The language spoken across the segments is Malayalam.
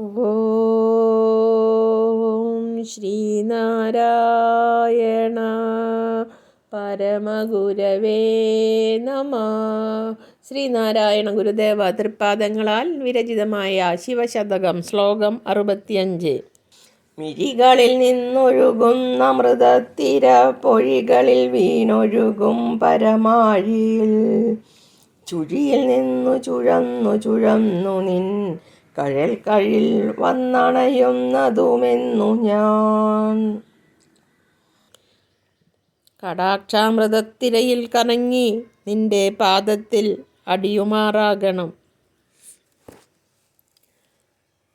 ഓം ശ്രീനാരായണ പരമഗുരവേ നമ. ശ്രീനാരായണ ഗുരുദേവ തൃപ്പാദങ്ങളാൽ വിരചിതമായ ശിവശതകം ശ്ലോകം അറുപത്തിയഞ്ച്. മിഴികളിൽ നിന്നൊഴുകുന്ന മൃതത്തിര പൊഴികളിൽ വീണൊഴുകും പരമാഴിയിൽ. ചുഴിയിൽ നിന്നു ചുഴന്നു ചുഴന്നു നിൻ കഴൽ കഴിൽ വന്നണയുന്നതുമെന്നു ഞാൻ. കടാക്ഷാമൃതത്തിരയിൽ കറങ്ങി നിന്റെ പാദത്തിൽ അടിയുമാറാകണം.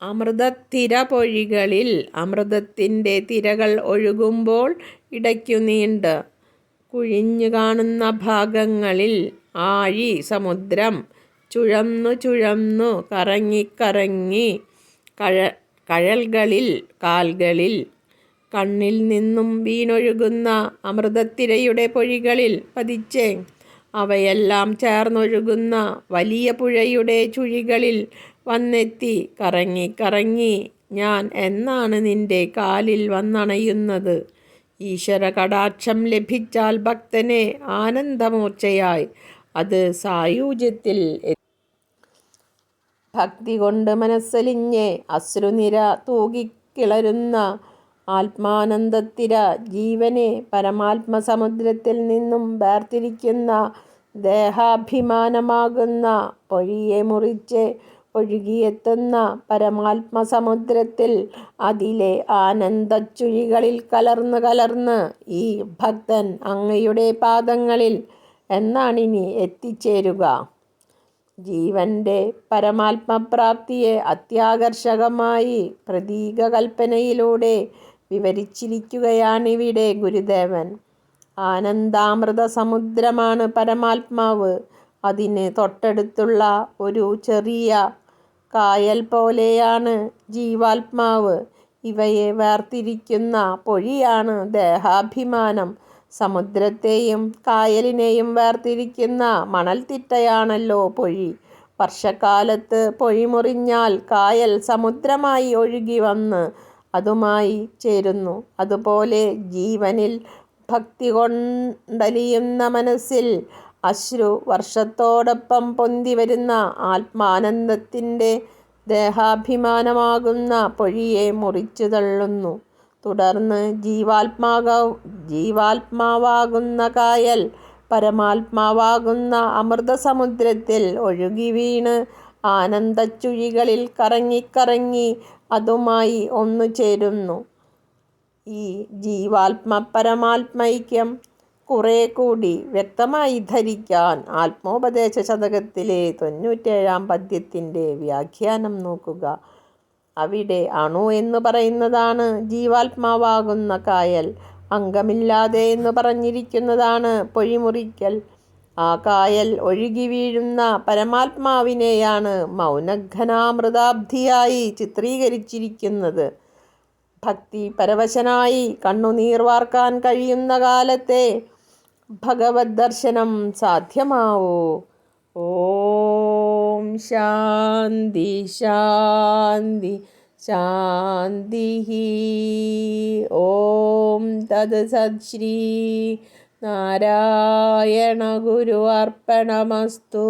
അമൃതത്തിര പൊഴികളിൽ അമൃതത്തിന്റെ തിരകൾ ഒഴുകുമ്പോൾ ഇടയ്ക്കു നീണ്ട് കുഴിഞ്ഞു കാണുന്ന ഭാഗങ്ങളിൽ ആഴി സമുദ്രം ചുഴന്നു ചുഴന്നു കറങ്ങിക്കറങ്ങി കഴ കഴൽകളിൽ കാൽകളിൽ കണ്ണിൽ നിന്നും വീണൊഴുകുന്ന അമൃതത്തിരയുടെ പൊഴികളിൽ പതിച്ചേ. അവയെല്ലാം ചേർന്നൊഴുകുന്ന വലിയ പുഴയുടെ ചുഴികളിൽ വന്നെത്തി കറങ്ങി കറങ്ങി ഞാൻ എന്നാണ് നിന്റെ കാലിൽ വന്നണയുന്നത്? ഈശ്വര കടാക്ഷം ലഭിച്ചാൽ ഭക്തനെ ആനന്ദമൂർച്ചയായി. അത് സായൂജ്യത്തിൽ ഭക്തി കൊണ്ട് മനസ്സലിഞ്ഞ് അശ്രുനിര തൂകിക്കിളരുന്ന ആത്മാനന്ദത്തിര ജീവനെ പരമാത്മസമുദ്രത്തിൽ നിന്നും വേർതിരിക്കുന്ന ദേഹാഭിമാനമാകുന്ന പൊഴിയെ മുറിച്ച് ഒഴുകിയെത്തുന്ന പരമാത്മസമുദ്രത്തിൽ അതിലെ ആനന്ദച്ചുഴികളിൽ കലർന്ന് കലർന്ന് ഈ ഭക്തൻ അങ്ങയുടെ പാദങ്ങളിൽ എന്നാണിനി എത്തിച്ചേരുക. ജീവന്റെ പരമാത്മപ്രാപ്തിയെ അത്യാകർഷകമായി പ്രതീകകൽപ്പനയിലൂടെ വിവരിച്ചിരിക്കുകയാണിവിടെ ഗുരുദേവൻ. ആനന്ദാമൃത സമുദ്രമാണ് പരമാത്മാവ്. അതിന് തൊട്ടടുത്തുള്ള ഒരു ചെറിയ കായൽ പോലെയാണ് ജീവാത്മാവ്. ഇവയെ വേർതിരിക്കുന്ന പൊഴിയാണ് ദേഹാഭിമാനം. സമുദ്രത്തെയും കായലിനെയും വേർതിരിക്കുന്ന മണൽത്തിട്ടയാണല്ലോ പൊഴി. വർഷക്കാലത്ത് പൊഴി മുറിഞ്ഞാൽ കായൽ സമുദ്രമായി ഒഴുകി വന്ന് അതുമായി ചേരുന്നു. അതുപോലെ ജീവനിൽ ഭക്തി കൊണ്ടലിയുന്ന മനസ്സിൽ അശ്രു വർഷത്തോടൊപ്പം പൊന്തി വരുന്ന ആത്മാനന്ദത്തിന്റെ ദേഹാഭിമാനമാകുന്ന പൊഴിയെ മുറിച്ചു തള്ളുന്നു. തുടർന്ന് ജീവാത്മാക ജീവാത്മാവാകുന്ന കായൽ പരമാത്മാവാകുന്ന അമൃതസമുദ്രത്തിൽ ഒഴുകി വീണ് ആനന്ദച്ചുഴികളിൽ കറങ്ങിക്കറങ്ങി അതുമായി ഒന്നു ചേരുന്നു. ഈ ജീവാത്മ പരമാത്മൈക്യം കുറെ കൂടി വ്യക്തമായി ധരിക്കാൻ ആത്മോപദേശ ശതകത്തിലെ തൊണ്ണൂറ്റേഴാം പദ്യത്തിന്റെ വ്യാഖ്യാനം നോക്കുക. അവിടെ അണു എന്ന് പറയുന്നതാണ്. ജീവാത്മാവാകുന്ന കായൽ അംഗമില്ലാതെ എന്ന് പറഞ്ഞിരിക്കുന്നതാണ് പൊഴിമുറിക്കൽ. ആ കായൽ ഒഴുകി വീഴുന്ന പരമാത്മാവിനെയാണ് മൗനഘനാമൃതാബ്ധിയായി ചിത്രീകരിച്ചിരിക്കുന്നത്. ഭക്തി പരവശനായി കണ്ണുനീർ വാർക്കാൻ കഴിയുന്ന കാലത്തെ ഭഗവത് ദർശനം സാധ്യമാവൂ. ഓം ശാന്തി ശാന്തി ശാന്തി ഓം തത് നാരായണ ഗുരു അർപ്പണമസ്തു.